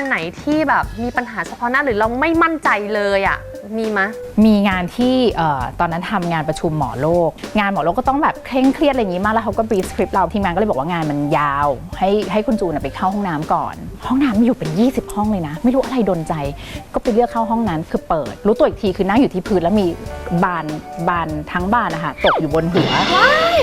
านไหนที่แบบมีปัญหาเฉพาะหน้าหรือเราไม่มั่นใจเลยอะมีไหมยมีงานที่เอ่อตอนนั้นทำงานประชุมหมอโลก งานหมอโลกก็ต้องแบบเคร่งเครียดอะไรอย่างนี้มากแล้วเขาก็บีสคริปต์เราทีมงานก็เลยบอกว่างานมันยาว ให้ให้คุณจูนนะไปเข้าห้องน้ำก่อน ห้องน้ำมีอยู่เป็น 20 ห้องเลยนะ ไม่รู้อะไรดนใจ ก็ไปเลือกเข้าห้องนั้นคือเปิด รู้ตัวอีกทีคือนั่งอยู่ที่พื้นแล้วมีบานบานทั้งบานนะคะตกอยู่บนหัว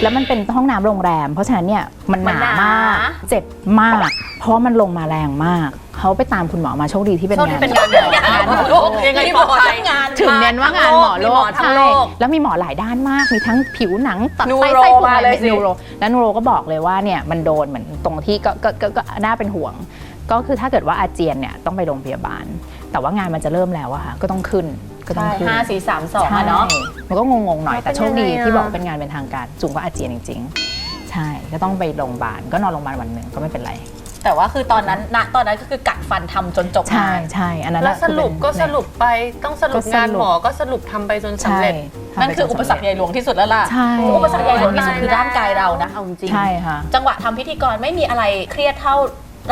แล้วมันเป็นห้องน้ำโรงแรม เพราะฉะนั้นเนี่ยมันหนามากเจ็บมาก เพราะว่ามันลงมาแรงมาก เขาไปตามคุณหมอมาโชคดีที่เป็นโชคดีงานเป็นงานหมอโลกยังไงปลอดภัยงานถึงเน้นว่างานหมอโลกทั้งใช่โลกแล้วมีหมอหลายด้านมากมีทั้งผิวหนังตับนูไตโรไส้พุงมาอะไรเลยสินูโรแล้วนูโรก็บอกเลยว่าเนี่ยมันโดนเหมือนตรงที่ก็ก็ก็ก็น่าเป็นห่วง ก็คือถ้าเกิดว่าอาเจียนเนี่ยต้องไปโรงพยาบาล แต่ว่างานมันจะเริ่มแล้วอะค่ะก็ต้องขึ้นก็ต้องใช่ขึ้นห้าสี่สามสองใช่อะเนาะมันก็งงๆหน่อยแต่โชคดีเป็นยังไงอะที่บอกว่าเป็นงานเป็นทางการจุงก็อาเจียนจริง ๆ ใช่ก็ต้องไปโรงพยาบาลก็นอนโรงพยาบาลวันหนึ่งก็ไม่เป็นไร แต่ว่าคือตอนนั้นณตอนนั้นก็คือกัดฟันทำจนจบใช่งานใช่อันนั้นแล้วอะสรุปก็คือสเป็น รุปไปต้องสรุปก็สรุป งานหมอก็สรุปทำไปจนสำใช่เร็จทำไปนั่นคือจอุปสรรคใหญ่หลวงที่สุดแล้วล่ะใช่ อุปสรรคใหญ่หลวงที่สุดคือร่างกายเรานะเอาจริงๆใช่ค่ะ จังหวะทำพิธีกรไม่มีอะไรเครียดเท่า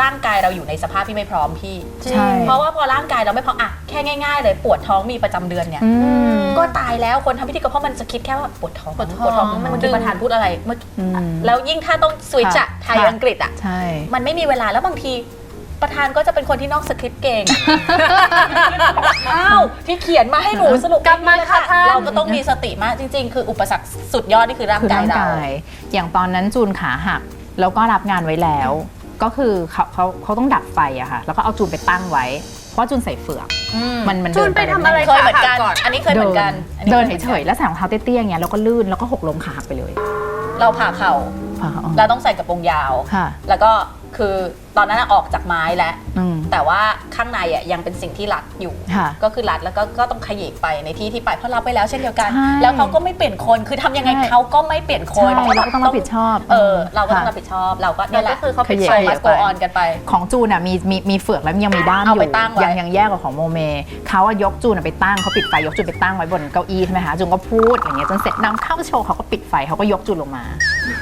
ร่างกายเราอยู่ในสภาพที่ไม่พร้อมพี่ ใช่ เพราะว่าพอร่างกายเราไม่พร้อมอะแค่ง่าย ๆ เลยปวดท้องมีประจำเดือนเนี่ย อืม ก็ตายแล้วคนทำพิธีกรเพราะมันจะคิดแค่ว่าปวดท้องปวดท้องมันมันคือดึง ประธานพูดอะไรเมื่อกี้อืม แล้วยิ่งถ้าต้องสวิตช์อะค่ะไทยค่ะ อังกฤษอะ ใช่ มันไม่มีเวลาแล้วบางทีประธานก็จะเป็นคนที่นอกสคริปต์เก่ง อ้าว ที่เขียนมาให้หนูสรุปกลับมาค่ะท่าน เราก็ต้องมีสติมากจริง ๆ คืออุปสรรคสุดยอดนี่คือร่างคือกายร่างเรา กาย อย่างตอนนั้นจูนขาหัก แล้วก็รับงานไว้แล้ว ก็คือเขาเขาเขาต้องดับไฟอะค่ะ แล้วก็เอาจูนไปตั้งไว้ เพราะว่าจูนใส่เฟือกอืมมันมันจูนไปทำอะไรเคยเหมือนกันขาหักก่อนอันนี้เคยเหมือนกันอัเดินคหมือเฉยๆแล้วใส่รองเท้าเตี้ยๆอย่างเงี้ยแล้วก็ลื่นแล้วก็หกล้มขาหักไปเลย เราผ่าเข่าค่ะอ๋อเราต้องใส่กระโปรงยาวค่ะแล้วก็คือ ตอนนั้นอะออกจากไม้แล้ว อืม แต่ว่าข้างในอะยังเป็นสิ่งที่รัดอยู่ ค่ะก็คือรัดแล้วก็ก็ต้องขยิบไปในที่ที่ไปเพราะรับไปแล้วเช่นเดียวกัน ใช่แล้วเขาก็ไม่เปลี่ยนคนคือทำยังไงใช่ เขาก็ไม่เปลี่ยนคนใช่เราก็ต้องรับผิดชอบ เออเราก็ต้องค่ะรับผิดชอบเราก็เนี่ยแหละก็คือเขาขยิบโซขยิบมัสโกออนกันไป ของจูนอะมีมีมีเฟือกแล้วยังมีด้ามอเอายู่ไปตั้งไว้ ยังยังแยกกับของโมเมเขาอะยกจูนอะไปตั้งเขาปิดไฟยกจูนไปตั้งไว้บนเก้าอี้ใช่ไหมคะจูนก็พูดอย่างเงี้ยจนเสร็จนำเข้าโชว์เขาก็ปิดไฟเขาก็ยกจูนลงมา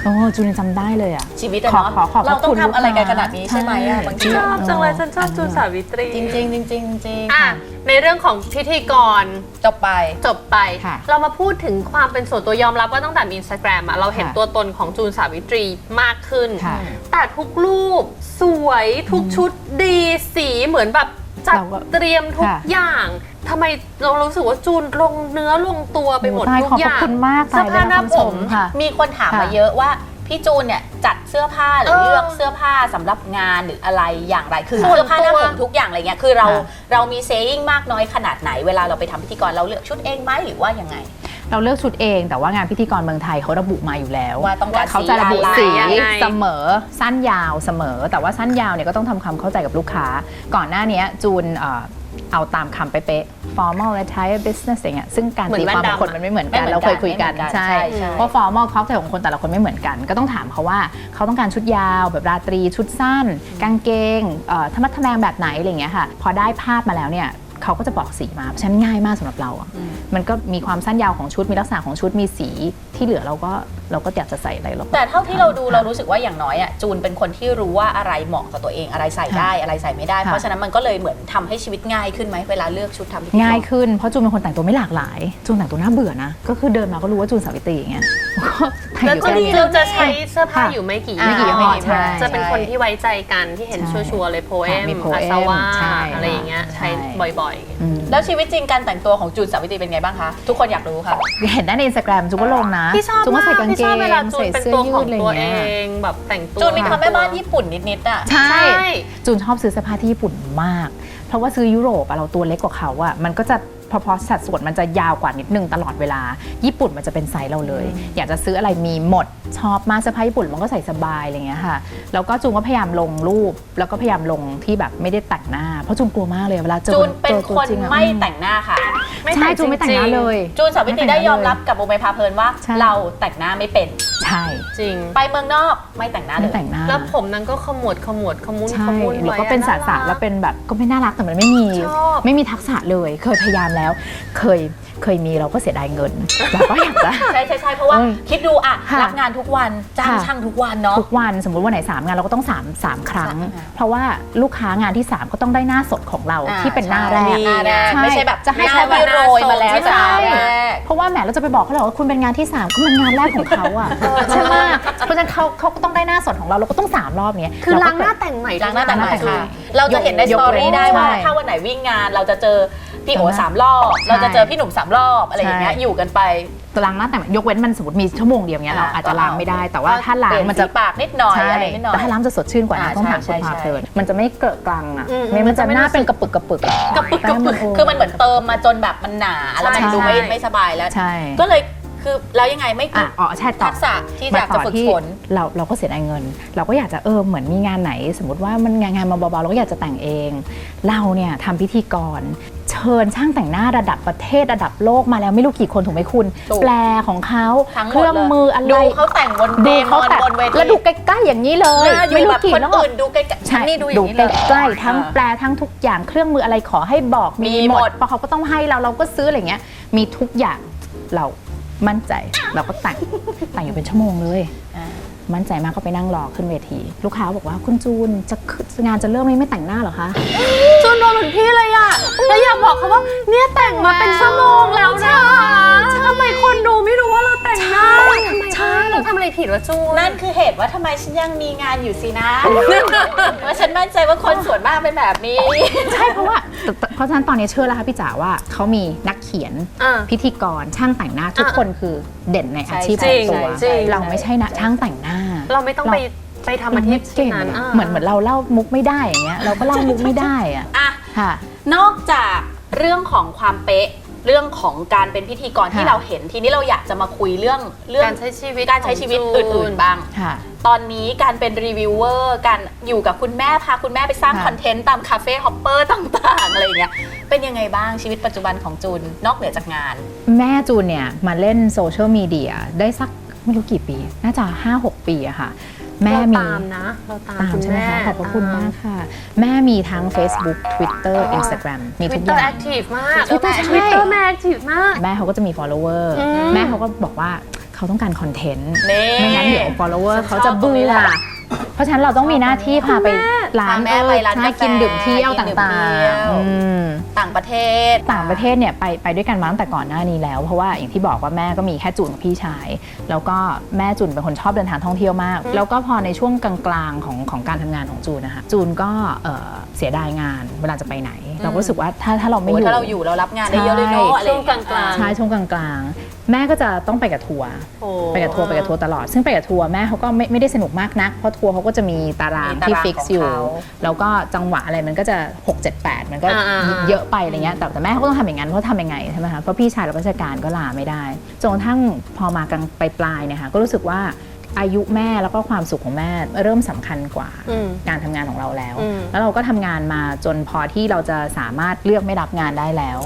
โอ้จูนยังจำได้เลยอะ ชีวิตอะขอเนาะขอขอบพระเราต้องคุณทำอะไรกันลูกค้าขนาดนี้ใช่ไหมอะใช่บางทีชอบจังเลยฉันชอบจูนสาวิตรีจริงจริงๆจริงๆจริงอะในเรื่องของพิธีกรจบไปจบไปค่ะเรามาพูดถึงความเป็นส่วนตัวยอมรับว่าตั้งแต่มีอินสตาแกรมอะเราเห็นค่ะตัวตนของจูนสาวิตรีมากขึ้นค่ะแต่ทุกรูปสวยทุกชุดดีสีเหมือนแบบจัดเราก็เตรียมทุกค่ะอย่างทำไมเรารู้สึกว่าจูนลงเนื้อลงตัวไปหมดโอ้ตายทุกขอบอพระย่างคุณมากเสื้อผ้าหน้าตยเลยะผมคำชค่ะมีคนถามค่ะมาเยอะว่า พี่จูนเนี่ยจัดเสื้อผ้าหรือเออเลือกเสื้อผ้าสำหรับงานหรืออะไรอย่างไรคือส่วนเสื้อผ้าหน้าตัวผมทุกอย่างอะไรเงี้ยคือเราค่ะ เรามีเซยิ่งมากน้อยขนาดไหนเวลาเราไปทำพิธีกรเราเลือกชุดเองไหมหรือว่ายังไง เราเลือกชุดเอง แต่ว่างานพิธีกรเมืองไทยเขาระบุมาอยู่แล้วว่าต้องการเขาจะระบุสีสียังไง เสมอสั้นยาวเสมอ แต่ว่าสั้นยาวเนี่ยก็ต้องทำความเข้าใจกับลูกค้า ก่อนหน้านี้จูนเอ่อ เอาตามคำเป๊ะๆ formal attire business อย่างเงี้ยซึ่งการเหมือนตีความแว่นของคนดำอะมันไม่เหมือนไม่กันเหมือนเราเคยคุยกันกันใช่ใช่ใช่เพราะ formal เขาแต่ของคนแต่ละคนไม่เหมือนกัน ก็ต้องถามเขาว่าเขาต้องการชุดยาวแบบราตรีชุดสั้น กางเกงเอ่อธรรมะทแมงแบบไหนอะไรอย่างเงี้ยค่ะพอได้ภาพมาแล้วเนี่ยเขาก็จะบอกสีมาเพราะฉะนั้นง่ายมากสำหรับเราอะมันก็มีความสั้นยาวของชุดมีลักษณะของชุดมีสีที่เหลือเราก็เราก็อยากจะใส่อะไรเราก็แต่เท่าที่เราดูค่ะเรารู้สึกว่าอย่างน้อยอะจูนเป็นคนที่รู้ว่าอะไรเหมาะกับตัวเองอะไรใส่ได้อะไรใส่ไม่ได้ค่ะเพราะฉะนั้นมันก็เลยเหมือนทำให้ชีวิตง่ายขึ้นไหมเวลาเลือกชุดทำพิธีกรง่ายขึ้นเพราะจูนเป็นคนแต่งตัวไม่หลากหลายจูนแต่งตัวน่าเบื่อนะก็คือเดินมาก็รู้ว่าจูนสาวิตรีอย่างเงี้ยก็แต่งแล้วอยู่ก็แค่ดีนี้เราจะใช้เสื้อผ้าค่ะอยู่ไม่กี่ไม่กี่ยี่ห้อใช่จะเป็นคนที่ไว้ใจกันที่เห็นใช่ชัวร์ๆเลยโพเอค่ะมมีอา Poem ซาว่าใช่อะไรอย่างเงี้ยใช่ใช้บ่อยอืมแล้วชีวิตจริงการแต่งตัวของจูนสาวิตรีเป็นไงบ้างคะทุกคนอยากรู้ค่ะเห็นได้ในอินสตาแกรมจูนก็ลงนะๆพี่ชอบจูนก็มากใส่กางพี่เกชอบงเวลาจูนใส่เป็นเสื้อตัวยืขอดงอะไรตัวเงี้เอยงแบบแต่งตัว จูนมีความแม่บ้านญี่ปุ่นนิดๆอะ ใช่ ใช่ จูนชอบซื้อเสื้อผ้าที่ญี่ปุ่นมาก เพราะว่าซื้อยุโรปอะเราตัวเล็กกว่าเขาอะมันก็จะ พอพอสัดส่วนมันจะยาวกว่านิดนึงตลอดเวลา ญี่ปุ่นมันจะเป็นไซส์เราเลย อยากจะซื้ออะไรมีหมดชอบมากเสื้อผ้าญี่ปุ่นมันก็ใส่สบายอะไรเงี้ยค่ะแล้วก็จูนก็พยายามลงรูป แล้วก็พยายามลงที่แบบไม่ได้แต่งหน้า เพราะจูนกลัวมากเลยเวลาเจอจูนเป็นจอตัวคนจริงอะ ไม่แต่งหน้าค่ะใช่จูนไม่แต่งหน้าเลยจูนสาวิตรีได้ยอมรับกับโบเมพาเพลินว่าใช่ เราแต่งหน้าไม่เป็นใช่ จริง ไปเมืองนอกไม่แต่งหน้าเลไม่ยแต่งหน้า แล้วผมนั้นก็ขมวดขมวดขมุนใช่ขมุนแล้วไว้ก็เป็นอะสาสารรักแล้วเป็นแบบก็ไม่น่ารักแต่มันไม่มี ชอบ ไม่มีทักษะเลย เคยพยายามแล้ว เคย เคยมีเราก็เสียดายเงินเราก็อยากจะ ใช่ใช่ใช่เพราะว่าเออคิดดูอะค่ะรับงานทุกวันจ้างค่ะ ช่างทุกวันเนาะ ทุกวันสมมุติวันไหน3งานเราก็ต้อง3 3ครั้งค่ะเพราะว่าลูกค้างานที่ 3 ก็ต้องได้หน้าสดของเราอ่าที่เป็นหน้าแรใช่กหน้าแรกใช่ไม่ใช่แบบจะให้หน้าใช้ที่โรยมาแล้วใช่จากหน้าแรก เพราะว่าแหมเราจะไปบอกเขาเลยว่าคุณเป็นงานที่ 3 ก็มันงานแรกของเขาอะใช่ไหมเพราะฉะนั้นเขาเขาก็ต้องได้หน้าสดของเราเราก็ต้อง3รอบเนี้ยคือเรก็ล้างหน้าแต่งใหม่ล้างหน้าแต่งใหม่ล้างหน้าแต่งใหม่ค่ะ เราจะเห็นในสยกตอเว้นรี่ได้ว่า ใช่ถ้าวันไหนวิ่งงานเราจะเจอ พี่โอใช่สามรอบใช่เราจะเจอพี่หนุ่มสามรอบอะไรอย่างเงี้ยใช่อยู่กันไปล้างหน้าแต่งยกเว้นมันสมมติมีชั่วโมงเดียวเนี้ยเราอ่าอาจจะล้างไม่ได้แต่ว่าถ้าล้างเปลี่ยมันจะสีปากนิดหน่อยใช่อะไรนิดหน่อยแต่ถ้าล้างจะสดชื่นกว่านะอ่าต้องถามใช่คุณพาใช่เพลินมันจะไม่เกลอะกลังอะอืมไม่มันจะมันจะไม่หน้ารู้สึกเป็นกระปึกกระปึกอะกระปึกกระปึกแป้งคือมันเหมือนเติมมาจนแบบมันหนาแล้วมันใช่ดูไม่ไม่สบายแล้วใช่ก็เลยคือแล้วยังไงไม่อะอ๋อใช่ต่อทักษะที่อยากจะฝึกที่ฝนเราเราก็เสียดายเงิน เราก็อยากจะเออเหมือนมีงานไหน สมมติว่ามันงานงานมาเบาๆเราก็อยากจะแต่งเอง เราเนี่ยทำพิธีกร เชิญช่างแต่งหน้าระดับประเทศระดับโลกมาแล้วไม่รู้กี่คนถูกไหมคุณ ถูกแปลของเขาทั้งหมเคดรื่องเลยมืออะไรดูเขาแต่งบนเดดูมเขาอนแต่งบนเวทีแล้วดูใกล้ๆอย่างนี้เลยหน้าอยู่แบบคนรอบอื่นดูใกล้ๆใช่นี่ดูอย่าดูงนี้เลย ใกล้ๆทั้งอ่าแปลทั้งทุกอย่างเครื่องมืออะไรขอให้บอกมีมีหหมมด ดเพราะเขาก็ต้องให้เราเราก็ซื้ออะไรเงี้ย มีทุกอย่างเรามั่นใจเราก็แต่งแต่งอยู่เป็นชั่วโมงเลย อ่า มั่นใจมากก็ไปนั่งรอขึ้นเวที ลูกค้าบอกว่าคุณจูนจะขึ้นงานจะเริ่มไหมไม่แต่งหน้าเหรอคะจูนโดนเหมือนพี่เลยอะแล้วอยากบอกเขาว่าเนี่ยแต่งมาเป็นชั่วโมงแล้วนะทำไมคนดูไม่รู้ว่าเราแต่งหน้าทำไมใช่เราทำอะไรผิดวะจูนนั่นคือเหตุว่าทำไมฉันยังมีงานอยู่สินะว่าฉันมั่นใจว่าคนส่วนมากเป็นแบบนี้ ใช่เพราะว่าแต่แต่เพราะฉะนั้นตอนนี้เชื่อแล้วค่ะพี่จ๋าว่าเขามีนักเขียนอ่าพิธีกรช่างแต่งหน้าทุกคนคือเด่นในอาชีพจขริองงตัวจริงเราไม่ใช่นะช่างแต่งหน้า เราไม่ต้องไปไปทำอาชีพเก่งนั้นอะเหมือนเหมือนเราเล่ามุกไม่ได้อย่างเงี้ยเราก็เล่ามุกไม่ได้อะอะค่ะ นอกจากเรื่องของความเป๊ะเรื่องของการเป็นพิธีกรที่ค่ะเราเห็นทีนี้เราอยากจะมาคุยเรื่องเรื่องการใช้ชีวิตการใช้ชีวิตของจูนอื่นๆบ้างค่ะตอนนี้การเป็นรีวิวเวอร์การอยู่กับคุณแม่พาคุณแม่ไปสร้างค่ะคอนเทนต์ตามคาเฟ่ฮอปเปอร์ต่างๆอะไรอย่างเงี้ยเป็นยังไงบ้างชีวิตปัจจุบันของจูนนอกเหนือจากงาน แม่จูนเนี่ยมาเล่นโซเชียลมีเดียได้สัก ไม่รู้กี่ปี น่าจะ 5-6 ปีอะค่ะ แม่เรามีตามนะ เราตามตามคุณใช่ไหมแม่คะขอบพระคุณมากค่ะ แม่มีทั้ง Facebook Twitter Instagram มีททุวิกตอเตอร์ย่าแองคทีฟมาก Twitter ใช่ ทวิตเตอร์แม่แอคทีฟมาก แม่เขาก็จะมี follower อืม แม่เขาก็บอกว่าเขาต้องการคอนเทนต์ นี่ ไม่งั้นเดี๋ยว follower ฉันเขาชอจะบตรงเบื่นี้อแหละเพราะฉะนั้นเราต้องมีหน้าที่พาไป ร้านพาแม่ไปร้านใช่กาแฟกินดื่มเที่ยวกินดื่มต่างเที่ยว ๆอืม ต่างประเทศ ต่างประเทศเนี่ยไปไปด้วยกันมาตั้งแต่ก่อนหน้านี้แล้ว เพราะว่าอย่างที่บอกว่าแม่ก็มีแค่จูนกับพี่ชาย แล้วก็แม่จูนเป็นคนชอบเดินทางท่องเที่ยวมาก แล้วก็พอในช่วงกลางๆของของการทำงานของจูนนะคะจูนก็เอ่อเสียดายงานเวลาจะไปไหน เราก็รู้สึกว่าถ้าถ้าเราไม่โอ้อยยู่ ถ้าเราอยู่เรารับงานได้เยอะเลยเนาะใช่อะไรอย่เยช่วงกลางๆใช่ช่วงกลางๆ แม่ก็จะต้องไปกับทัวร์โอ้ ไปกับทัวร์ไปกับทัวร์ตลอด ซึ่งไปกับทัวร์แม่เขาก็ไม่ไม่ได้สนุกมากนัก เพราะทัวร์เขาก็จะมีตารางมีตารางที่ฟิกของซ์อยู่ เขาแล้วก็จังหวะอะไรมันก็จะ 6 7 8 มันก็อ่าๆเยอะไปอะไรเงี้ยแต่แต่แม่เขาก็ต้องทำอย่างนั้นเพราะทำยังไงใช่ไหมคะเพราะพี่ชายรับราชการก็ลาไม่ได้จนกระทั่งพอมากลางปลายๆเนี่ยค่ะก็รู้สึกว่า อายุแม่แล้วก็ความสุขของแม่เริ่มสำคัญกว่าอืมการทำงานของเราแล้วอืมแล้วเราก็ทำงานมาจนพอที่เราจะสามารถเลือกไม่รับงานได้แล้ว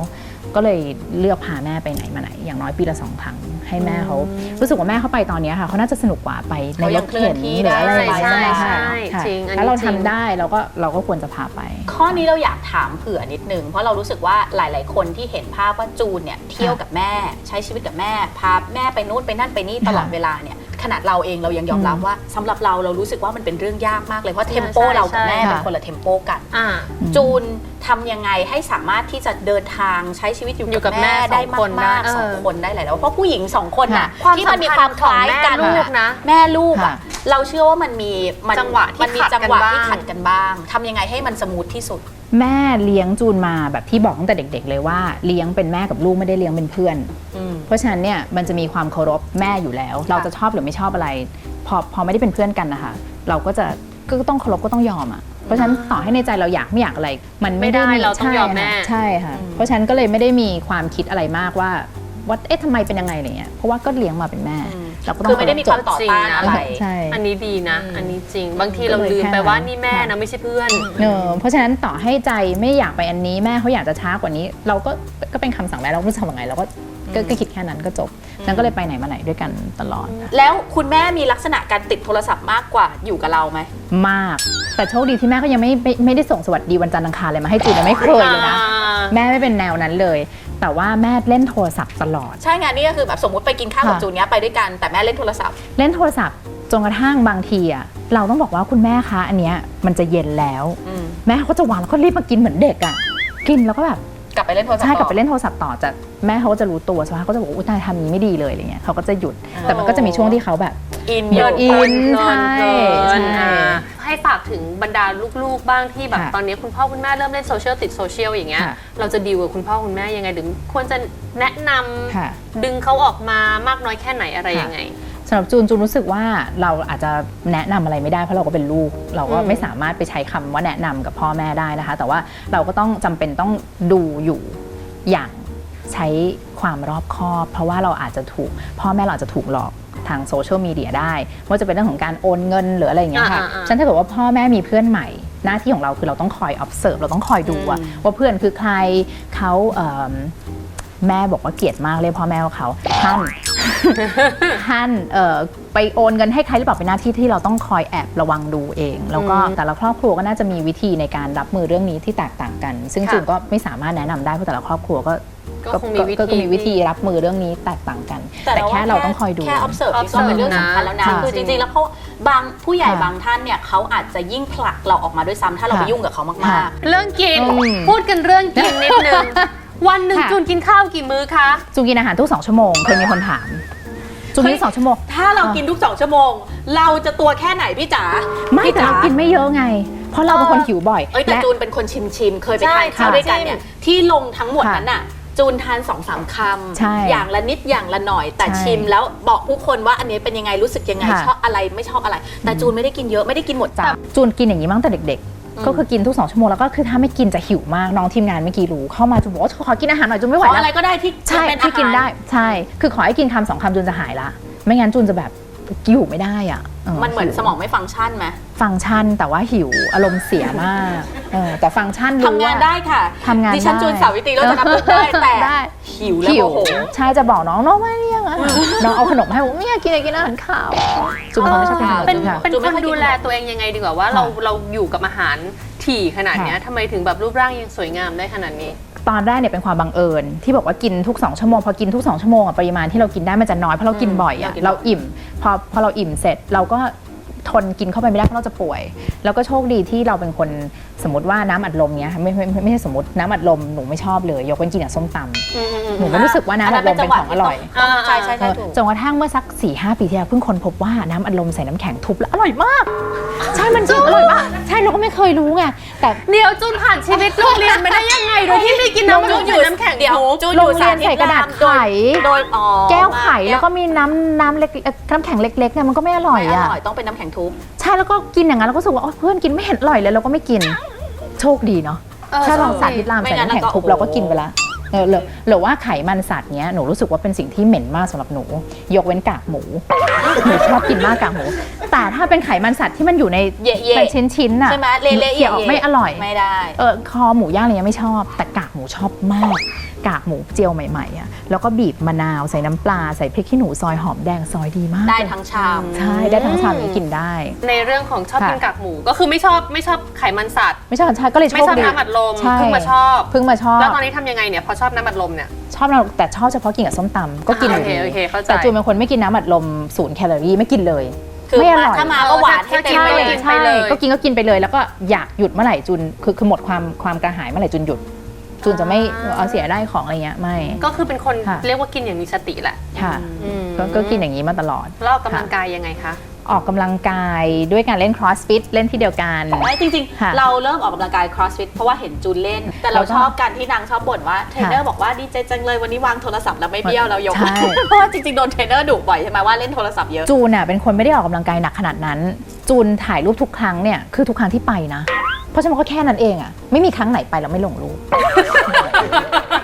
ก็เลยเลือกพาแม่ไปไหนมาไหน อย่างน้อยปีละสองครั้งให้แม่เขารู้สึกว่าแม่เขาไปตอนเนี้ยค่ะเขาน่าจะสนุกกว่าไปในเขารยังถเข็นเคลื่อนที่หรืออะไรได้อย่างเงี้ยใช่ค่ะใช่ค่ะจริงอันนี้ถ้าเราจริทำงได้เราก็เราก็ควรจะพาไป ข้อนี้เราอยากถามเผื่อนิดนึงเพราะเรารู้สึกว่าหลาย ๆ คนที่เห็นภาพว่าจูนเนี่ยเที่ยวกับแม่ใช้ชีวิตกับแม่พาแม่ไปนู่นไปนั่นไปนี่ตลอดค่ะเวลาเนี่ย ขนาดเราเองเรายังยอมรับอืมว่าสำหรับเราเรารู้สึกว่ามันเป็นเรื่องยากมากเลยเพราะเทมโปใช่เรากับแม่ใช่เป็นค่ะคนละเทมโปกันอ่าจูนทำยังไงให้สามารถที่จะเดินทางใช้ชีวิตอยู่อยู่กับกับแม่แม่สองได้คนมากได้ๆสองเออคนได้หลายแล้วเพราะผู้หญิงสองคนน่ะความที่มันมีสัความคล้ายพันธ์กันของแม่ลูกนะแม่ลูกอะค่ะเราเชื่อว่ามันมีมันจังหวะที่มันมีขัดจังหวะกันบ้างที่ขัดกันบ้างทำยังไงให้มันสมูทที่สุด แม่เลี้ยงจูนมาแบบที่บอกตั้งแต่เด็ก ๆ เลยว่าเลี้ยงเป็นแม่กับลูกไม่ได้เลี้ยงเป็นเพื่อน เพราะฉะนั้นเนี่ยมันจะมีความเคารพแม่อยู่แล้ว เราจะชอบหรือไม่ชอบอะไรพอพอไม่ได้เป็นเพื่อนกันนะคะเราก็จะก็ต้องเคารพก็ต้องยอมอะเพราะฉะนั้นต่อให้ในใจเราอยากไม่อยากอะไร มันไม่ได้ไม่ได้เราต้องยอมแม่ใช่ค่ะเพราะฉะนั้นก็เลยไม่ได้มีความคิดอะไรมากว่าว่าเอ๊ะทำไมเป็นยังไงอะไรเงี้ยเพราะว่าก็เลี้ยงมาเป็นแม่อืม เราก็ต้อคืงอไม่ได้มีความต่อต้านอะไร ใช่ อันนี้ดีนะอืมอันนี้จริง บางทีเราลืมไปว่านี่แม่นะไม่ใช่เพื่อน เนอะเพราะฉะนั้นต่อให้ใจไม่อยากไปอันนี้แม่เขาอยากจะช้ากว่านี้ เราก็ก็เป็นคำสั่งแม่เราไม่รู้จะทำยังไงเราก็ก็ก็คิดแค่นั้นก็จบนั้นก็เลยไปไหนมาไหนด้วยกันตลอดค่ะแล้วคุณแม่มีลักษณะการติดโทรศัพท์มากกว่าอยู่กับเราไหม มาก แต่โชคดีที่แม่ก็ยังไม่ไม่ไม่ได้ส่งสวัสดีวันจันทร์อังคารเลยมาให้จูนยังไม่เคยเลยนะ แม่ไม่เป็นแนวนั้นเลย แต่ว่าแม่เล่นโทรศัพท์ตลอด ใช่ไงนี่ก็คือแบบสมมติไปกินข้าวกับค่ะจูนเนี้ยไปด้วยกันแต่แม่เล่นโทรศัพท์ เล่นโทรศัพท์จนกระทั่งบางทีอะเราต้องบอกว่าคุณแม่คะอันเนี้ยมันจะเย็นแล้วอืมแม่เขาก็จะวางแล้วก็รีบมากินเหมือนเด็กอะกินแล้วก็แบบ กลับไปเล่นโทรศัพท์ใช่กลับไปต่อเล่นโทรศัพท์ต่อจะแม่เขาก็จะรู้ตัวใช่ไหมเขาก็จะบอกว่าอุ้ยนายทำนี้ไม่ดีเลยอะไรเงี้ยเขาก็จะหยุดแต่มันก็จะมีช่วงที่เขาแบบ อินเยอะอินเพลินใช่เพลินใช่อ่าให้ฝากถึงบรรดาลูกๆบ้างที่แบบค่ะตอนนี้คุณพ่อคุณแม่เริ่มเล่นโซเชียลติดโซเชียลอย่างเงี้ยค่ะเราจะดีลกับคุณพ่อคุณแม่ยังไงหรือควรจะแนะนำค่ะดึงเขาออกมามากน้อยแค่ไหนอะไรยังไง สำหรับจูนจูนรู้สึกว่าเราอาจจะแนะนำอะไรไม่ได้เพราะเราก็เป็นลูก เราก็อืมไม่สามารถไปใช้คำว่าแนะนำกับพ่อแม่ได้นะคะ แต่ว่าเราก็ต้องจำเป็นต้องดูอยู่อย่างใช้ความรอบคอบ เพราะว่าเราอาจจะถูก พ่อแม่เราอาจจะถูกหลอกทางโซเชียลมีเดียได้ว่าจะเป็นเรื่องของการโอนเงินหรืออะไรอย่างเงี้ยค่ะอ่าอ่าอ่าฉันถ้าเกิดว่าพ่อแม่มีเพื่อนใหม่ หน้าที่ของเราคือเราต้องคอย observe เราต้องคอยดูอะอืมว่าเพื่อนคือใครเขาเอิ่มแม่บอกว่าเกลียดมากเลยพ่อแม่ว่าเขาท่าน ท่านเอ่อไปโอนเงินให้ใครหรือเปล่าเป็นหน้าที่ที่เราต้องคอยแอบระวังดูเอง แล้วก็อืมแต่ละครอบครัวก็น่าจะมีวิธีในการรับมือเรื่องนี้ที่แตกต่างกัน ซึ่งค่ะจูนก็ไม่สามารถแนะนำได้เพราะแต่ละครอบครัวก็ก็คงมีวิธีก็ก็มีวิธีรับมือเรื่องนี้แตกต่างกัน แต่แค่เราต้องคอยดูแค่ observe นี่ก็ observe เป็นเรื่องสำคัญแล้วนะค่ะคือจริงๆแล้วเขาบางผู้ใหญ่ค่ะบางท่านเนี่ยเขาอาจจะยิ่งผลักเราออกมาด้วยซ้ำถ้าเราค่ะไปยุ่งกับเขามากค่ะเรื่องกินอืมพูดกันเรื่องกินนิดนึง วันหนึ่งค่ะ จูนกินข้าวกี่มื้อคะ จูนกินอาหารทุกสองชั่วโมงเคยมีคนถามจูนกินสองชั่วโมงๆถ้าเรากินทุกสองชั่วโมง เราจะตัวแค่ไหนพี่จ๋าไม่พี่แต่เรากินไม่เยอะไง เพราะเราเป็นคนหิวบ่อยเอ้ยแต่และ จูนเป็นคนชิมชิมๆเคยไปใช่ทานข้าวค่ะด้วยกันเนี่ยที่ลงทั้งหมดค่ะนั้นน่ะ จูนทานสองสามคใช่ำอย่างละนิดอย่างละหน่อย แต่ใช่ชิมแล้วบอกผู้คนว่าอันนี้เป็นยังไงรู้สึกยังไงค่ะ ชอบอะไรไม่ชอบอะไร แต่จูนไม่ได้กินเยอะไม่ได้กินหมดจานจูนกินอย่างนี้มาตั้งแต่เด็กอืมๆ ก็คือกินทุกสองชั่วโมงแล้วก็คือถ้าไม่กินจะหิวมากน้องทีมงานเมื่อกี้รู้เข้ามาจูนบอกว่าขอกินอาหารหน่อยจูนไม่ไหวขอแล้วอะไรก็ได้ที่ใช่เป็นที่กินอาหารได้ใช่ คือขอให้กินคำสองคำจูนจะหายละ ไม่งั้นจูนจะแบบอยู่ไม่ได้อะ มันเหมือนหิวสมองไม่ฟังก์ชันไหมฟังก์ชันแต่ว่าหิวอารมณ์เสียมากเออแต่ฟังก์ชันรู้ทำงานว่าได้ค่ะทำงานดิฉันได้จูนสาวิตรีเราจะนับลูกได้แต่ได้ หิวแล้วหิโมวโห ใช่จะบอกน้องน้องไม่เรียกอะน้องเอาขนมให้บอกไม่อยากกินอะไรกินอาหารข้าวจูนเป็นคนไม่ชอบกินขนมเป็นค่ะ เป็นจูนคไม่นค่อยกิน ดูแลตัวเองยังไงดีกว่าว่าเราค่ะเราอยู่กับอาหาร ถี่ขนาดเนี้ยค่ะทำไมถึงแบบรูปร่างยังสวยงามได้ขนาดนี้ ตอนแรกเนี่ยเป็นความบังเอิญ ที่บอกว่ากินทุก 2 ชั่วโมง พอกินทุก 2 ชั่วโมงอะปริมาณที่เรากินได้มันจะน้อยเพราะเรากินบ่อยอะอืมเราอิ่ม พอพอเราอิ่มเสร็จเราก็ทนกินเข้าไปไม่ได้เพราะเราจะป่วย แล้วก็โชคดีที่เราเป็นคนสมมติว่าน้ำอัดลมเนี้ยไม่ไม่ไม่ไม่ใช่สมมติน้ำอัดลมหนูไม่ชอบเลย ยกเว้นกินกับส้มตำหนูก็รู้สึกว่าน้ำอัดลมเป็นของอร่อยอ่าใช่ใช่เอใช่อถูก จนกระทั่งเมื่อสัก4ี่หปีที่แล้วเพิ่งคนพบว่าน้ำอัดลมใส่น้ำแข็งทุบแล้วอร่อยมาก ใช่มันจริงอร่อยมากใช่เราก็ไม่เคยรู้ไงแต่ เดี๋ยวจูนผ่านชีวิตโรงเรียนมาได้ยังไงโดยที่ไม่กินน้ำจูจูนนออยู่ยู่น้ำแข็งเดี๋ยวทุบจูนอโรยู่งเรียนใส่กระดาษโดยไข โดยอ๋อแก้วไข่แล้วก็มีน้ำน้ำเล็กเอ่อน้ำแข็งเล็กๆเนี่ยมันก็ไม่อร่อยไม่ออะร่อยต้องเป็นน้ำแข็งทุบ ใช่แล้วก็กินอย่างนั้นเราก็รู้สึกว่าอ๋อเพื่อนกินไม่เห็นอร่อยเลยเราก็ไม่กิน โชคดีเนาะเออถ้าลองโชคดีสาธิตรามไม่ใส่งั้นน้ำแข็งก็ทุบโอ้โหเราก็กินไปละเออหรือหรือว่าไขมันสัตว์เนี้ยหนูรู้สึกว่าเป็นสิ่งที่เหม็นมากสำหรับหนู ยกเว้นกากหมูหนูชอบกินมากกากหมู แต่ถ้าเป็นไขมันสัตว์ที่มันอยู่ในเย่ๆเป็นชิ้นๆน่ะใช่ไหมเละๆเกี่ยวเย่ๆไม่อร่อย ไม่ได้ เออคอหมูย่างอะไรเงี้ยไม่ชอบ แต่กากหมูชอบมาก กากหมูเจียวใหม่ๆอะแล้วก็บีบมะนาวใส่น้ำปลาใส่พริกขี้หนูซอยหอมแดงซอยดีมากได้ทั้งชาม ใช่ได้ทั้งชามนี้กินได้ ในเรื่องของชอบค่ะ กินกากหมูก็คือไม่ชอบไม่ชอบไขมันสัตว์ ไม่ชอบใช่ก็เลยโชไม่คชอบดีน้ำอัดลมใช่เพิ่งมาชอบ เพิ่งมาชอบแล้วตอนนี้ทำยังไงเนี่ยพอชอบน้ำอัดลมเนี่ย ชอบเราแต่ชอบเฉพาะกินกับส้มตำก็กินอยู่โอเคดีโอเคเข้าใจ แต่จูนเป็นคนไม่กินน้ำอัดลมศูนย์แคลอรี่ไม่กินเลย คือไม่อร่อย ถ้ามาก็หวานให้เต็มใช่ไปเลยกินไปใช่เลยก็กินก็กินไปเลย แล้วก็อยากหยุดเมื่อไหร่จูนคือคือหมดความความกระหายเมื่อไหร่จูนหยุดจูนจะไม่เอาเสียได้ของอะไรเงี้ยไม่ ก็คือเป็นคนค่ะเรียกว่ากินอย่างมีสติแหละค่ะอืมก็ก็กินอย่างนี้มาตลอดแล้วออกกำลังกายยังไงคะ ออกกำลังกายด้วยการเล่น crossfit เล่นที่เดียวกัน ไม่จริงค่ะๆ เราเริ่มออกกำลังกาย crossfit เพราะว่าเห็นจูนเล่น แต่เราแล้วก็ชอบการที่นางชอบบ่นว่าเทรนเนอร์บอกว่าดีใจจังเลยวันนี้วางโทรศัพท์แล้วไม่เบี้ยวเรายกใช่ เพราะว่าจริงๆโดนเทรนเนอร์ดุบ่อยใช่ไหมว่าเล่นโทรศัพท์เยอะ จูนน่ะเป็นคนไม่ได้ออกกำลังกายหนักขนาดนั้น จูนถ่ายรูปทุกครั้งเนี่ยคือทุกครั้งที่ไปนะ เพราะฉะนั้นก็แค่นั้นเองอะไม่มีครั้งไหนไปแล้วไม่ลงรูป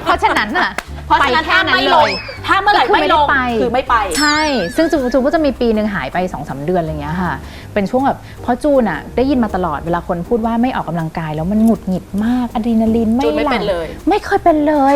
เพราะฉะนั้นน่ะ เพราะฉะนั้นไปแค่ถ้านั้นไม่เลลงยถ้าเมื่อไหร่ก็คือไม่ลงไม่ได้ไปคือไม่ไป ใช่ ซึ่งจูนจูนก็จะมีปีหนึ่งหายไป2อสเดือนอะไรเงี้ยค่ะ เป็นช่วงแบบเพราะจูนอะได้ยินมาตลอดเวลาคนพูดว่าไม่ออกกำลังกายแล้วมันหงุดหงิดมากอะดรีนาลีนไม่จูนไม่หเป็ลั่นงเลยไม่เคยเป็นเลย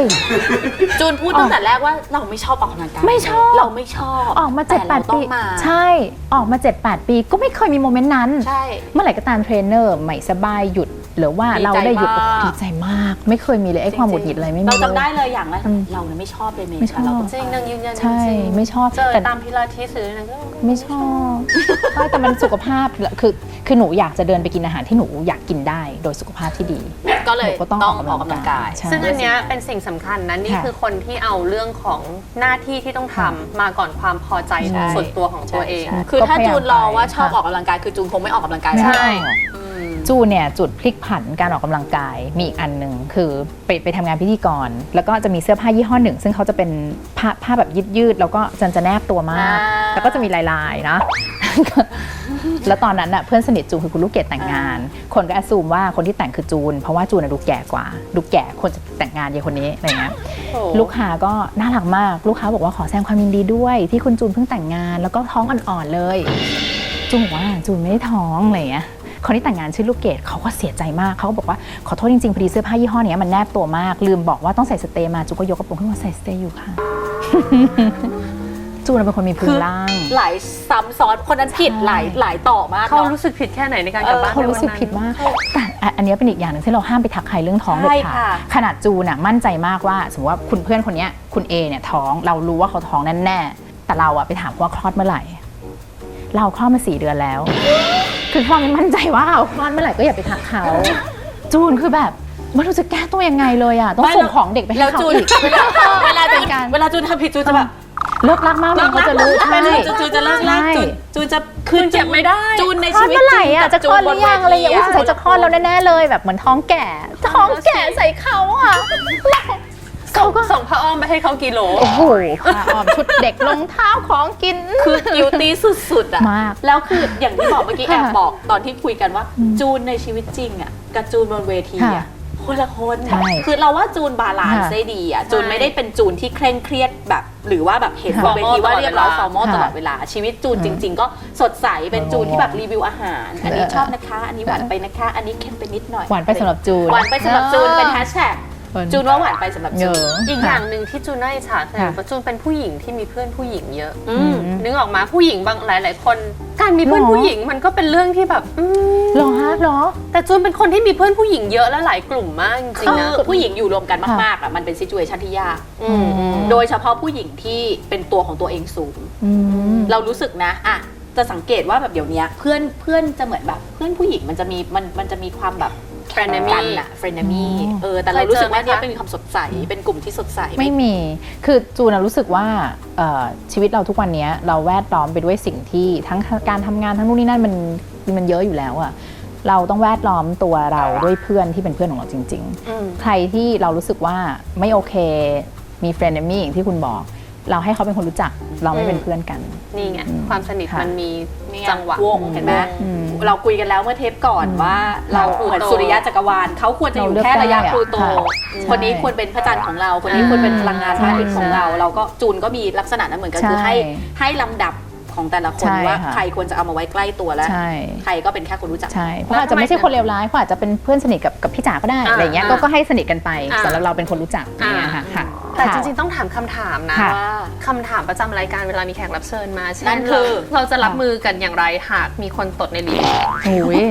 จูนพูดตั้งแต่แรกว่าเราไม่ชอบออกกำลังกายไม่ชอบเราไม่ชอบออกมาแต่เจ็ดแปเราดต้อปีงมาใช่ออกมา7จ็ดแปดปีก็ไม่เคยมีโมเมนต์นั้นใช่เมื่อไหร่ก็ตามเทรนเนอร์ไม่สบายหยุด หรือว่าดีใจเราได้หยุดมากโอ้โหดีใจมาก ไม่เคยมีเลยไอ้ความหงุดหงิดอะไรไม่มีเราเลยจำได้เลยอย่างแรกอืมเราเนี่ยไม่ชอบเลยเมย์ไม่ชอบแต่เราก็จริงนางยืนยันใช่จริงไม่ชอบเจอแต่ตามพิลาทิสหรืออะไรก็ไม่ชอบใช่แต่มันสุขภาพคือคือหนูอยากจะเดินไปกินอาหารที่หนูอยากกินได้โดยสุขภาพที่ดี ก็เลยหนูก็ต้องต้องออออกกกำกำลัลังงกากายยใช่ซึ่งอันเนี้ยเป็นสิ่งสำคัญนะนี่ค่ะคือคนที่เอาเรื่องของหน้าที่ที่ต้องทำมาก่อนความพอใจใช่ส่วนตัวของตัวเองใช่คือถ้าจูนรอว่าชอบออกกำลังกายคือจูนคงไม่ออกกำลังกายไม่แล้วใช่ได้อืม จูนเนี่ยจุดพลิกผันการออกกำลังกายมีอีกอันหนึ่งคือไปไปทำงานพิธีกร แล้วก็จะมีเสื้อผ้ายี่ห้อหนึ่ง ซึ่งเขาจะเป็นผ้าผ้าแบบยืดยืดๆแล้วก็จันจะแนบตัวมากอ่าแล้วก็จะมีลายๆนะแล้วตอนนั้นน่ะเพื่อนสนิทจูนคือคุณลูกเกดแต่งงาน คนก็แอดซูมว่าคนที่แต่งคือจูน เพราะว่าจูนน่ะดูแก่กว่า ดูแก่คนจะแต่งงานยายคนนี้อะไรเงี้ยลูกค้าก็น่ารักมากลูกค้าบอกว่าขอแสดงความยินดีด้วย ที่คุณจูนเพิ่งแต่งงาน แล้วก็ท้องอ่อนๆเลยจูนบอกว่าจูนไม่ได้ท้องอะไรอย่างเงี้ย คนที่แต่งงานชื่อลูกเกดเขาก็เสียใจมากเขาก็บอกว่าขอโทษจริงๆพอดีเสื้อผ้ายี่ห้อเนี้ยมันแนบตัวมาก ลืมบอกว่าต้องใส่สเตย์มาจูนก็ยกกระโปรงขึ้นมาใส่สเตย์อยู่ค่ะ จูนเป็นคนมีพุงล่างหลายซ้ำซ้อนคนนั้นผิดใช่หลายหลายต่อมากเขาเนาะรู้สึกผิดแค่ไหนในการกลับบ้านเขารู้สึกในวันนั้นผิดมากแต่อะอันเนี้ยเป็นอีกอย่างหนึ่งที่เราห้ามไปทักใครเรื่องท้องเด็ดใช่ขาดค่ะขนาดจูนน่ะมั่นใจมากว่าสมมติว่าคุณเพื่อนคนเนี้ยคุณเอเนี่ยท้องเรารู้ว่าเขาท้องแน่ๆแต่เราอะไปถามว่าคลอดเมื่อไหร่ เราคลอดมาสี่เดือนแล้ว คือความไม่มั่นใจว่าเราคลอดเมื่อไหร่ก็อย่าไปทักเขา จูนคือแบบไม่รู้จะแก้ตัวยังไงเลยอะต้องส่งของเด็กไปให้แล้วเขาจูนอีกเวลาเวลาจูเป็นนการเวลาจูนทำผิดจูนจะแบบเลิกรักมากมันก็จะรู้ใช่ใช่จูนจูนจะเลิกรักใช่จูนจูนจะคืนเจ็บไม่ได้ จูนในคลอชีดวิตเมื่อไหร่อะกับจะคลอดหรือยังอะไรอย่างเงี้ยจูอุ้ยสงสัยจะคลอดแล้วแน่ๆเลยแบบเหมือนท้องแก่ ท้องแก่ใส่เขาอะ เขาก็ส่งพระอ้อมไปให้เขากิโล โอ้โหค่ะออมชุดเด็กรองเท้าของกิน คือ guilty สุดๆอะมากแล้วคืออย่างที่บอกเมื่อกี้แอค่ะบบอกตอนที่คุยกันว่าจูนในชีวิตจริงอะกับจูนบนเวทีอะค่ะคนละคนใช่คือเราว่าจูนบาลานซ์ค่ะได้ดีอะจูนไม่ได้เป็นจูนที่เคร่งเครียดแบบ หรือว่าแบบเห็นบค่ะนเวทีว่าเรียบร้อยฟอร์มอลค่ะตลอดเวลา ชีวิตจูนจริง ๆ ก็สดใสเป็นจูนที่แบบรีวิวอาหาร อันนี้ชอบนะคะ อันนี้หวานไปนะคะ อันนี้เค็มไปนิดหน่อยหวานไปสำหรับจูน หวานไปสำหรับจูนเป็นแฮชแท็ก จูนจูนว่าหวานไปสำหรับเยจูอะนอีกอย่างหนึ่งที่จูนน่าอิจฉาคือค่ะว่าจูนเป็นผู้หญิงที่มีเพื่อนผู้หญิงเยอะอืมนึกออกมาผู้หญิงบางหลาย ๆ คน การมีเพื่อนหรอ ผู้หญิงมันก็เป็นเรื่องที่แบบอืมเหรอฮะเหรอ แต่จูนเป็นคนที่มีเพื่อนผู้หญิงเยอะและหลายกลุ่มมากจริงคืๆอนะผู้หญิงอยู่รวมกันมากๆอะมันเป็นซิจูเอชันที่ยากอืม อืม โดยเฉพาะผู้หญิงที่เป็นตัวของตัวเองสูง อืม เรารู้สึกนะอะจะสังเกตว่าแบบเดี๋ยวนี้เพื่อนเพื่อนจะเหมือนแบบเพื่อนผู้หญิงมันจะมีมันมันจะมีความแบบ Frenemy กันอะเฟรนมี่อ๋อเออแต่เรารู้สึกว่าเคยเจอไหมเนี่ยคะเป็นความสดใสเป็นกลุ่มที่สดใสไม่มี คือจูนอะรู้สึกว่าเอ่อชีวิตเราทุกวันเนี้ยเราแวดล้อมไปด้วยสิ่งที่ทั้งการทำงานทั้งนู่นนี่นั่นมันมันเยอะอยู่แล้วอะเราต้องแวดล้อมตัวเราด้วยเพื่อนที่เป็นเพื่อนของเราจริง ๆ อืม ใครที่เรารู้สึกว่าไม่โอเค มีเฟรนด์มี่อย่างที่คุณบอก เราให้เขาเป็นคนรู้จัก เราไม่เป็นเพื่อนกัน นี่ไงอืมความสนิทค่ะมันมีเนี่ยจังหวะวงเห็นไหมอืมเราคุยกันแล้วเมื่อเทปก่อนว่า เราเราเหมือนพลูโตสุริยะจักรวาลเขาควรจะอยู่เราเลือกแค่ระยะได้อะพลูโตค่ะคนนี้ใช่ควรเป็นพระจันทร์ของเรา คนนี้ควรเป็นพลังงานพระอาทิตย์ของเรา เราก็จูนก็มีลักษณะนั้นเหมือนกันใช่คือให้ให้ลำดับ ของแต่ละคนใช่ว่าค่ะ ใครควรจะเอามาไว้ใกล้ตัวแล้วใช่ ใครก็เป็นแค่คนรู้จัก ใช่เพราะอาจจะไม่ใช่คนเลวร้ายเขาอาจจะเป็นเพื่อนสนิทกับกับพี่จ๋าก็ได้อ่าอะไรเงี้ยอ่าก็ก็ให้สนิทกันไปอ่า สำหรับเราเป็นคนรู้จักอย่างเงี้ยค่ะค่ะ แต่จริงๆ ต้องถามคำถามนะค่ะ ว่า คำถามประจำรายการเวลามีแขกรับเชิญมาเช่นั่นนคือ เราเราจะรับมือกันอย่างไรหากมีคนตดในลิฟต์ โอ้ย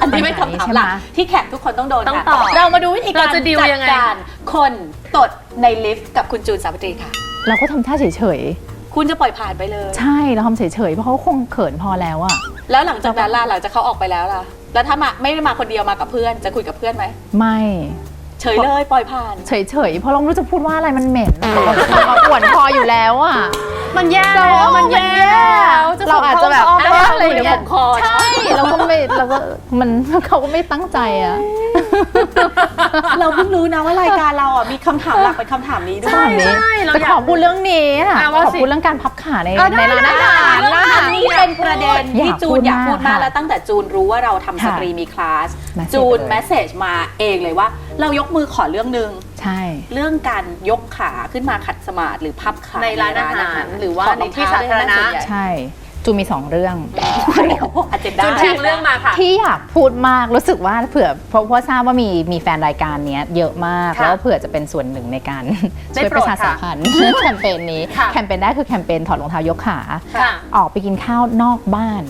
อันนี้เป็นคำถามหลักใช่ไหมที่แขกทุกคนต้องโดนต้องค่ะตอบเรามาดูวิธีการเราจะดีลจัดยังไง การคนตดในลิฟต์กับคุณจูนสาวิตรีค่ะ เราก็ทำท่าเฉย คุณจะปล่อยผ่านไปเลยๆใช่เราทำเฉยๆเพราะเขาคงเขินพอแล้วอะแล้วหลังจากนั้นล่ะหลังจากเขาออกไปแล้วล่ะ แล้วถ้ามาไม่ได้มาคนเดียวมากับเพื่อนจะคุยกับเพื่อนไหมไม่ เฉยเลยปล่อยผ่าน เฉยๆ เพราะเราไม่รู้จะพูดว่าอะไรมันเหม็นอะเราปวดคออยู่แล้วอะมันแย่แล้วมันแย่แล้วเราอาจจะแบบส่งเข้าว่าอ้อมอะไรอย่างเงี้ยคอใช่เราก็ไม่เราก็มันเขาก็ไม่ตั้งใจอะเราเพิ่งรู้นะว่ารายการเราอะมีคำถามหลักเป็นคำถามนี้ด้วใช่ยใช่เราแต่อยาขกอพูดเรื่องนี้อะอะว่าขอสิพูดเรื่องการพับขาในอะได้ในร้านอาหารได้นะอันนี้เป็นประเด็นที่อยากจูนอยากพูพูดดมามากกแล้วตั้งแต่จูนรู้ว่าเราทำสค่ะตรีมีคลาส Message จูนเลยแมสเซจมาเองเลยว่า เรายกมือขอเรื่องหนึ่งใช่ เรื่องการยกขาขึ้นมาขัดสมาธิหรือพับขาในร้านอาหารหรือว่าในที่สาธารณะใช่จูนมีสองเรื่องอาเจนดาจุนแทงเรื่องมาค่ะที่อยากพูดมากรู้สึกว่าเผื่อเพราะเพราะทราบว่ามีมีแฟนรายการเนี้ยเยอะมากค่ะแล้วเผื่อจะเป็นส่วนหนึ่งในการได้ช่วยโปปรดระชาสัมพันธ์แคมเปญนี้ค่ะแคมเปญแรกคือแคมเปญถอดรองเท้ายกขาค่ะออกไปกินข้าวนอกบ้าน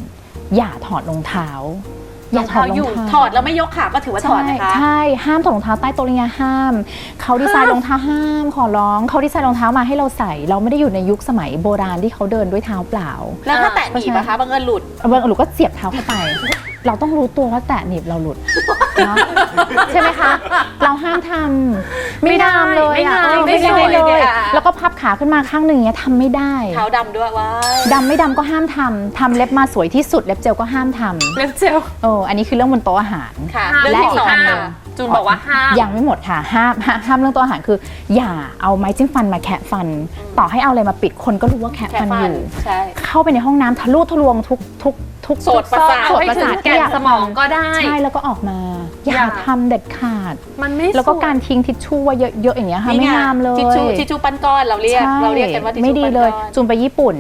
อย่าถอดรองเท้าอย่าถอด รองอยู่เท้าถอดแล้วไม่ยกขาก็ถือว่าถอดนะคะใช่ห้ามถอดรองเท้าใต้โต๊ะเรียนห้าม เขาดีไซน์รองเท้าห้ามขอร้องเขาดีไซน์รองเท้ามาให้เราใส่ เราไม่ได้อยู่ในยุคสมัยโบราณที่เขาเดินด้วยเท้าเปล่า แล้วถ้าแตะหนีบอะคะบังเอิญหลุดเบิร์หรือก็เสียบเท้าเข้าไป เราต้องรู้ตัวว่าแตะหนีบเราหลุด เนอะใช่ไหมคะ เราห้ามทำไม่ได้งามเลยอะไม่งามเออไม่ได้ไม่สวยเลเนี่ยย อะ แล้วก็พับขาขึ้นมาข้างหนึ่งเนี้ยทำไม่ได้เท้าดำด้วยว้ายดำไม่ดำก็ห้ามทำทำเล็บมาสวยที่สุดเล็บเจลก็ห้ามทำเล็บเจลโอ้อันนี้คือเรื่องบนโต๊ะอาหาร ค่ะห้ามเรื่องและที่อีสกองอันหนึ่งจูนบอกว่าห้าม ยังไม่หมดค่ะห้ามห้ามห้ามเรื่องตัวอาหารคือ อย่าเอาไม้จิ้มฟันมาแคะฟัน ต่อให้เอาอะไรมาปิดคนก็รู้ว่าแคะแค่ฟันฟัอนยู่ ใช่ เข้าไปในห้องน้ำทะลุทะลวงทุกทุก ทุกโสดประสาทโสดให้ประถึสางทแก่นสมองก็ได้ ใช่แล้วก็ออกมา อย่าอย่าทำเด็ดขาด มันไม่แล้วก็สยการทิ้งทิชชู่ไว้เยอะๆอย่างเงี้ยค่ะนี่ไม่ไงามเลยทิชชู่ทิชชู่ปั้นก้อนเราเรียกใช่เราเรียกกันว่าทิชชู่ไม่ดีเลยปั้นก้อนจูนไปญี่ปุ่น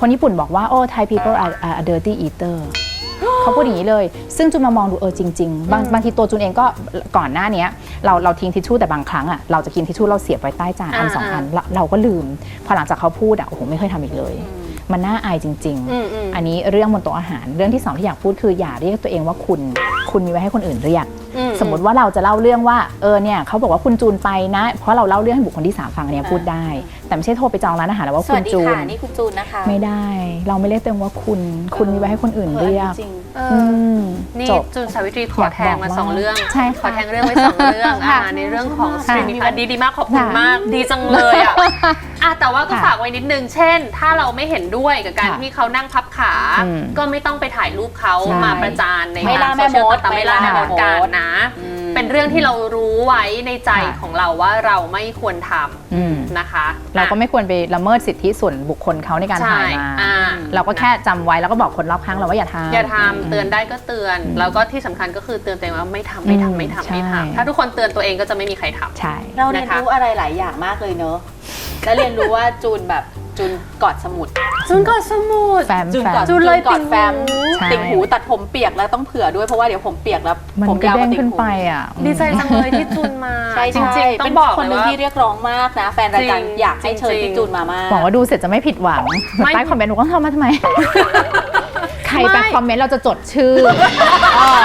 คนญี่ปุ่นบอกว่าโอ้ Thai people are, are a dirty eater เขาพูดอย่างนี้เลย ซึ่งจูนมามองดูเออจริงๆ บางบางทีตัวจูนเองก็ก่อนหน้าเนี้ยเราเราทิ้งทิชชู่แต่บางครั้งอะเราจะกินทิชชู่เราเสียบไว้ใต้จานอันอ่าสองอันเราเราก็ลืม พอหลังจากเขาพูดอะโอ้โหไม่เคยทำอีกเลย มันน่าอายจริงอืมอืมๆอันนี้เรื่องบนโต๊ะอาหาร เรื่องที่สองที่อยากพูดคืออย่าเรียกตัวเองว่าคุณ คุณมีไว้ให้คนอื่นเรียกอื สมมติว่าเราจะเล่าเรื่องว่าเออเนี่ยเขาบอกว่าคุณจูนไปนะ เพราะเราเล่าเรื่องให้บุคคลที่สามฟังอันเนี่ยพูดได้ แต่ไม่ใช่โทรไปจองร้านอาหารแล้วว่าสคุวัณสดีจูนค่ะนี่คุณจูนนะคะ ไม่ได้ เราไม่เรียกตัวเองว่าคุณ คุณมีไว้ให้คนอื่นเออเรียกจริงเออือมนี่จบจูนสาวิตรีขอแทงมาสองเรื่องใช่ค่ะขอแทงเรื่องไว้สองเรื่องค่ะอ่าในเรื่องของสค่ะตรีมมิ่งอันดีดีมากขอบคุณค่ะมาก ดีจังเลยอะอะแต่ว่าก็ค่ะฝากไว้นิดนึง เช่น ถ้าเราไม่เห็นด้วยกับการค่ะที่เขานั่งพับขาอืมก็ไม่ต้องไปถ่ายรูปเขาใช่มาประจานในไม่ล่าทงโซเชียลแม่มดต่างๆไม่ล่าไม่แม่ล่ามดกันนะอืมเป็นเรื่องที่เรารู้ไว้ในใจค่ะ ของเราว่าเราไม่ควรทอืมำนะคะเราก็ไม่ควรไปละเมิดสิทธิส่วนบุคคลเขาในการใช่ถ่ายมา อ่าเราก็แค่จำไว้แล้วก็บอกคนรอบข้างเราว่าอย่าทำ อย่าทำเตือนได้ก็เตือน แล้วก็ที่สำคัญก็คือเตือนตัวเองว่าไม่ทำไม่ทำไม่ทำไม่ใช่ ทำถ้าทุกคนเตือนตัวเองก็จะไม่มีใครทำ ใช่ เราเรียนนะคะ รู้อะไรหลายอย่างมากเลยเนอะและเรียนรู้ว่าจูนแบบ จูนกอดสมุด จุนกอดสมุด แฟมจูนแฟกอดมจูนเลยกอดแฟมใช่ ติ่งหูตัดผมเปียกแล้วต้องเผื่อด้วยเพราะว่าเดี๋ยวผมเปียกแล้วมันผมก็ยาวกเด้ว่างติ่ขึ้งนหูไปอะ ดีใจจังเลยที่จูนมา ใช่จใช่ริงๆต้อเป็งนบอกคนเลหยนึ่งว่า ที่เรียกร้องมากนะ แฟนรายการจริงอยากให้เชิญจริง พี่จูนมามาก หวังว่าดูเสร็จจะไม่ผิดหวังไม่ ใต้คอมเมนต์หนูก็เข้ามาทำไม ใครไปไม่คอมเมนต์เราจะจดชื่อเออ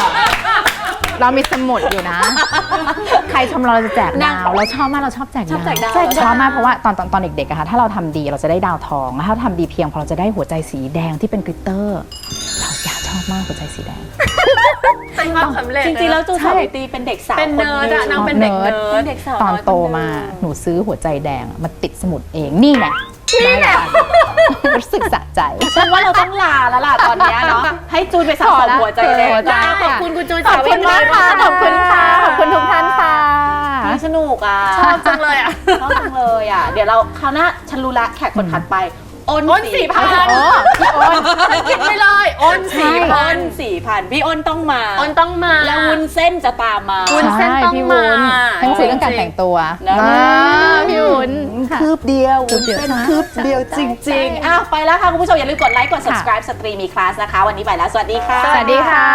เรามีสมุดอยู่นะ ใครชมเราเราจะแจกดาวเราชอบมากเราชอบแจกชอบแจกดาวใช่ชอบมากเพราะว่าตอนตอนตอนเด็กๆอะค่ะถ้าเราทำดีเราจะได้ดาวทองถ้าทำดีเพียงพอเราจะได้หัวใจสีแดงที่เป็นกลิตเตอร์เราอยากชอบมากหัวใจสีแดง เป็นความสำเร็จจริงๆ แล้วจูนใช่สาวิตรีเป็นเด็กสาวเป็นคนเนิร์ดหอะนึ่งนางเป็นเด็กเนิเป็ร์นดเด็กสาวตอนยคโตหงมาหนูซื้อหัวใจแดงมาติดสมุดเองนี่แหละ นี่แหละ รู้สึกสะใจ ฉันว่าเราต้องลาแล้วล่ะตอนเนี้ยเนาะให้จูนไปสะสมหัวใจแดงหัวใจ ขอบคุณคุณจูนขอบคุณมากค่ะ ขอบคุณค่ะ ขอบคุณทุกท่านค่ะนี่สนุกอะชอบจังเลยอะ ชอบจังเลยอะ เดี๋ยวเราคราวหน้าฉันรู้ละแขกคนถัดไป อ้นอ้น4,000โอ้พี่อ้นคิดไปเลยอ้นใช่สี่พัอ้นนสี่พันพี่อ้นต้องมาอ้นต้องมาแล้ววุ้นเส้นจะตามมา วุ้นเส้นใช่ต้องพี่วุ้นมาทั้งสื่อเรื่องการแต่งตัวนะอ่าพี่วุ้นค่ะคืบเดียวคืบเดียวเส้นใช่คืบเดียวจริงๆอ้าวไปแล้วค่ะคุณผู้ชมอย่าลืมกดไลค์กดค่ะ subscribe สตรีมีคลาสนะคะ วันนี้ไปแล้ว สวัสดีค่ะ สวัสดีค่ะ